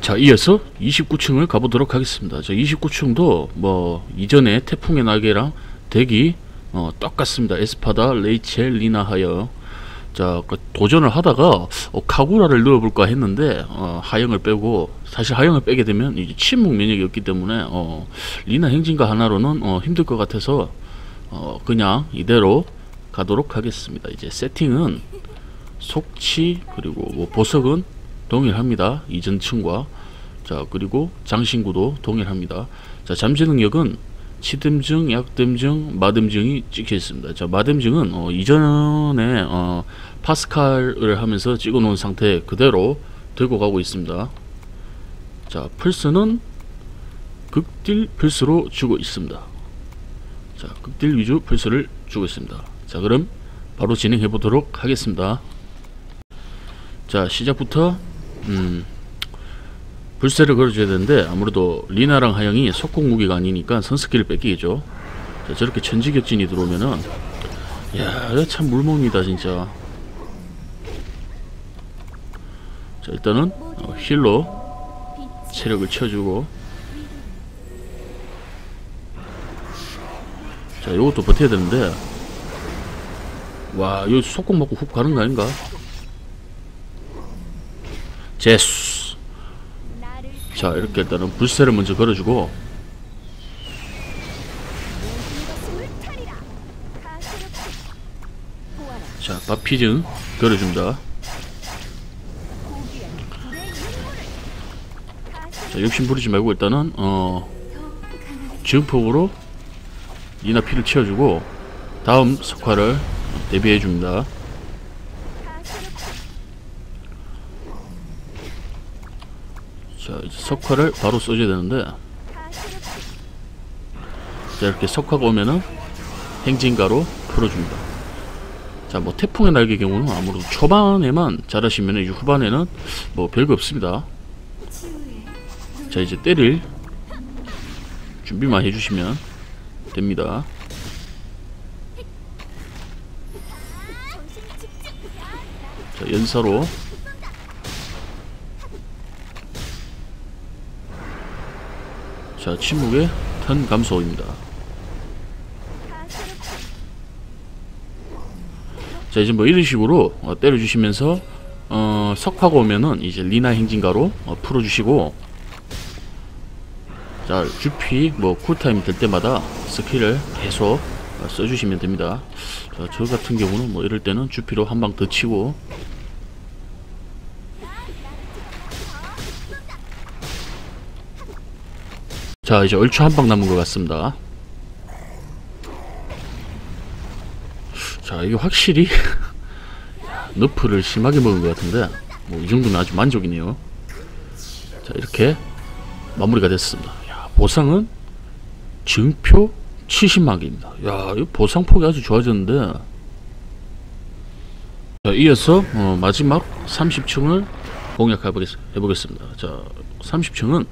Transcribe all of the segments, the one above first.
자 이어서 29층을 가보도록 하겠습니다. 자 29층도 뭐 이전에 태풍의 날개랑 덱이 어, 똑같습니다. 에스파다 레이첼 리나 하여. 자그 도전을 하다가 어, 카구라를 넣어볼까 했는데 어, 하영을 빼고 사실 하영을 빼게 되면 이제 침묵 면역이 없기 때문에 어, 리나 행진가 하나로는 어, 힘들 것 같아서 어, 그냥 이대로 가도록 하겠습니다 이제 세팅은 속치 그리고 뭐 보석은 동일합니다. 이전 층과 자 그리고 장신구도 동일합니다. 자 잠재 능력은 치댐증, 약댐증, 마댐증이 찍혀 있습니다. 자 마댐증은 어, 이전에 어, 파스칼을 하면서 찍어놓은 상태 그대로 들고 가고 있습니다. 자 플스는 극딜 플스로 주고 있습니다. 자 극딜 위주 플스를 주고 있습니다. 자 그럼 바로 진행해 보도록 하겠습니다. 자 시작부터 음, 불세를 걸어줘야 되는데 아무래도 리나랑 하영이 속공 무기가 아니니까 선스킬을 뺏기겠죠. 자, 저렇게 천지격진이 들어오면은 야 이거 참 물먹니다 진짜. 자 일단은 어, 힐로 체력을 채워주고. 자 요것도 버텨야 되는데 와 이거 속공 먹고 훅 가는 거 아닌가? 제수. 자 이렇게 일단은 불세를 먼저 걸어주고. 자 바피즈 걸어줍니다. 자 욕심 부리지 말고 일단은 어 지음폭으로 이나 피를 채워주고 다음 석화를 대비해 줍니다. 자 이제 석화를 바로 써줘야 되는데 자 이렇게 석화가 오면은 행진가로 풀어줍니다. 자 뭐 태풍의 날개 경우는 아무래도 초반에만 잘하시면 이제 후반에는 뭐 별거 없습니다. 자 이제 때릴 준비만 해주시면 됩니다 자 연사로. 자 침묵의 턴 감소입니다. 자 이제 뭐 이런 식으로 어, 때려주시면서 어, 석화가 오면은 이제 리나 행진가로 어, 풀어주시고. 자 주피 뭐 쿨타임 될 때마다 스킬을 계속 어, 써주시면 됩니다. 자, 저 같은 경우는 뭐 이럴 때는 주피로 한 방 더 치고. 자 이제 얼추 한 방 남은 것 같습니다. 자 이게 확실히 너프를 심하게 먹은 것 같은데 뭐 이 정도는 아주 만족이네요. 자 이렇게 마무리가 됐습니다. 야, 보상은 증표 70만개입니다 야 이 보상폭이 아주 좋아졌는데 자 이어서 어, 마지막 30층을 공략해 보겠습니다 자 30층은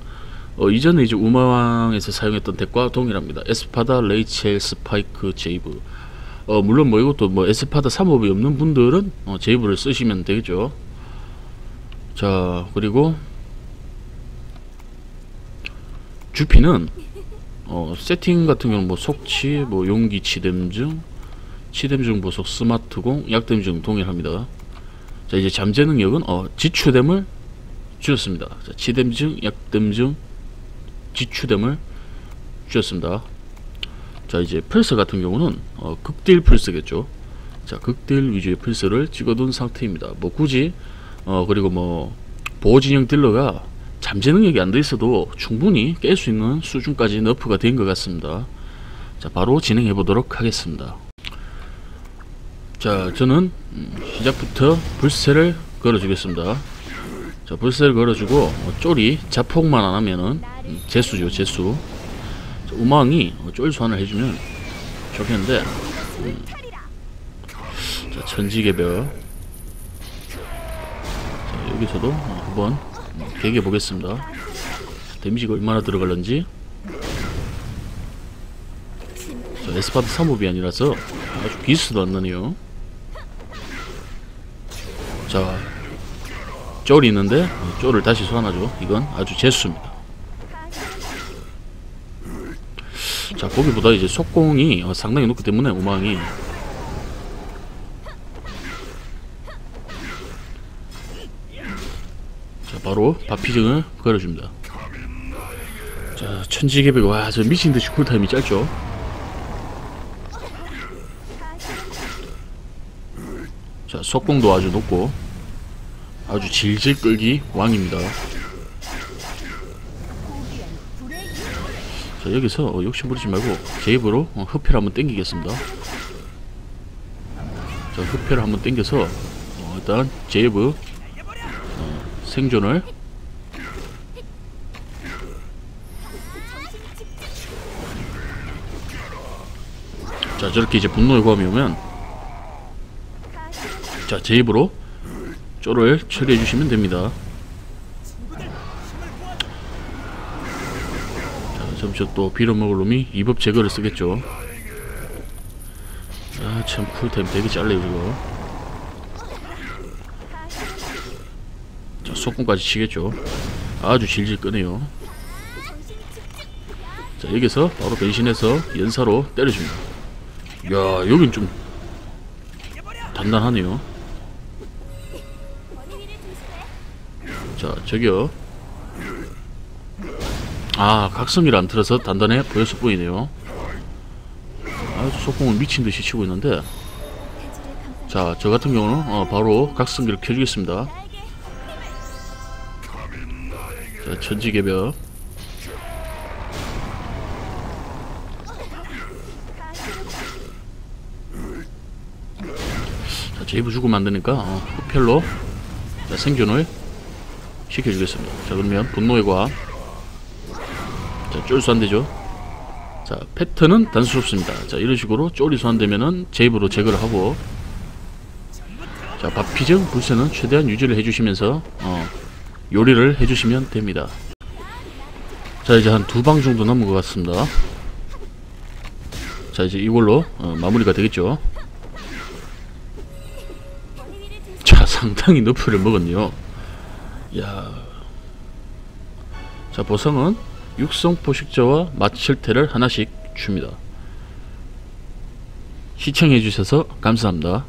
어, 이전에 이제 우마왕에서 사용했던 덱과 동일합니다. 에스파다, 레이첼, 스파이크, 제이브. 어, 물론 뭐 이것도 뭐 에스파다 3업이 없는 분들은 어, 제이브를 쓰시면 되겠죠. 자, 그리고 주피는 어, 세팅 같은 경우는 뭐 속치, 뭐 용기 치댐증, 치댐증 보석 스마트공, 약댐증 동일합니다. 자, 이제 잠재 능력은 어, 지추댐을 주었습니다. 자, 치댐증, 약댐증, 지추됨을 주었습니다. 자 이제 플스 같은 경우는 어, 극딜 플스겠죠. 자 극딜 위주의 플스를 찍어둔 상태입니다. 뭐 굳이 어 그리고 뭐 보호진영 딜러가 잠재 능력이 안 돼 있어도 충분히 깰 수 있는 수준까지 너프가 된 것 같습니다. 자 바로 진행해 보도록 하겠습니다. 자 저는 음, 시작부터 불세를 걸어주겠습니다. 자 불세를 걸어주고 어, 쫄이 자폭만 안 하면은 음, 재수죠 재수 자, 우망이 어, 쫄 소환을 해주면 좋겠는데 음. 자 천지개별 자, 여기서도 어, 한번 대기해 보겠습니다. 데미지가 얼마나 들어갈런지. 에스파드 3호비 아니라서 아주 비스도 안나네요. 자 쫄이 있는데 쫄을 다시 소환하죠. 이건 아주 재수입니다. 자 거기보다 이제 속공이 어, 상당히 높기 때문에 우망이 바로 바피증을 걸어줍니다. 자 천지개벽 와저 미친듯이 쿨타임이 짧죠? 자 속공도 아주 높고 아주 질질 끌기 왕입니다. 자 여기서 어, 욕심 부리지 말고 제 입으로 어, 흡혈 한번 땡기겠습니다. 자 흡혈을 한번 땡겨서 어, 일단 제이브 어, 생존을. 자 저렇게 이제 분노의 고함이 오면 자 제 입으로 쪼를 처리해 주시면 됩니다. 자 점차 또 빌어먹을 놈이 이법 제거를 쓰겠죠. 아참 쿨타임 되게 짧네요 이거 자 속공까지 치겠죠. 아주 질질 끄네요. 자 여기서 바로 변신해서 연사로 때려줍니다. 야 여긴 좀 단단하네요. 자 저기요. 아 각성기를 안 틀어서 단단해 보였을 뿐이네요. 아주 속공을 미친듯이 치고 있는데. 자 저 같은 경우는 어, 바로 각성기를 켜주겠습니다 자 천지개벽. 자 제이브 죽으면 안되니까 어, 흡혈로. 자, 생존을 시켜주겠습니다. 자 그러면 분노의 과 자, 쫄 소환되죠? 자 패턴은 단순없습니다. 자 이런 식으로 쫄이 소환되면은 제입으로 제거를 하고. 자 밥피정 불새는 최대한 유지를 해주시면서 어, 요리를 해주시면 됩니다. 자 이제 한 두 방 정도 남은 것 같습니다. 자 이제 이걸로 어, 마무리가 되겠죠? 자 상당히 너프를 먹었네요. 야. 자 보상은 육성 포식자와 마칠테를 하나씩 줍니다. 시청해주셔서 감사합니다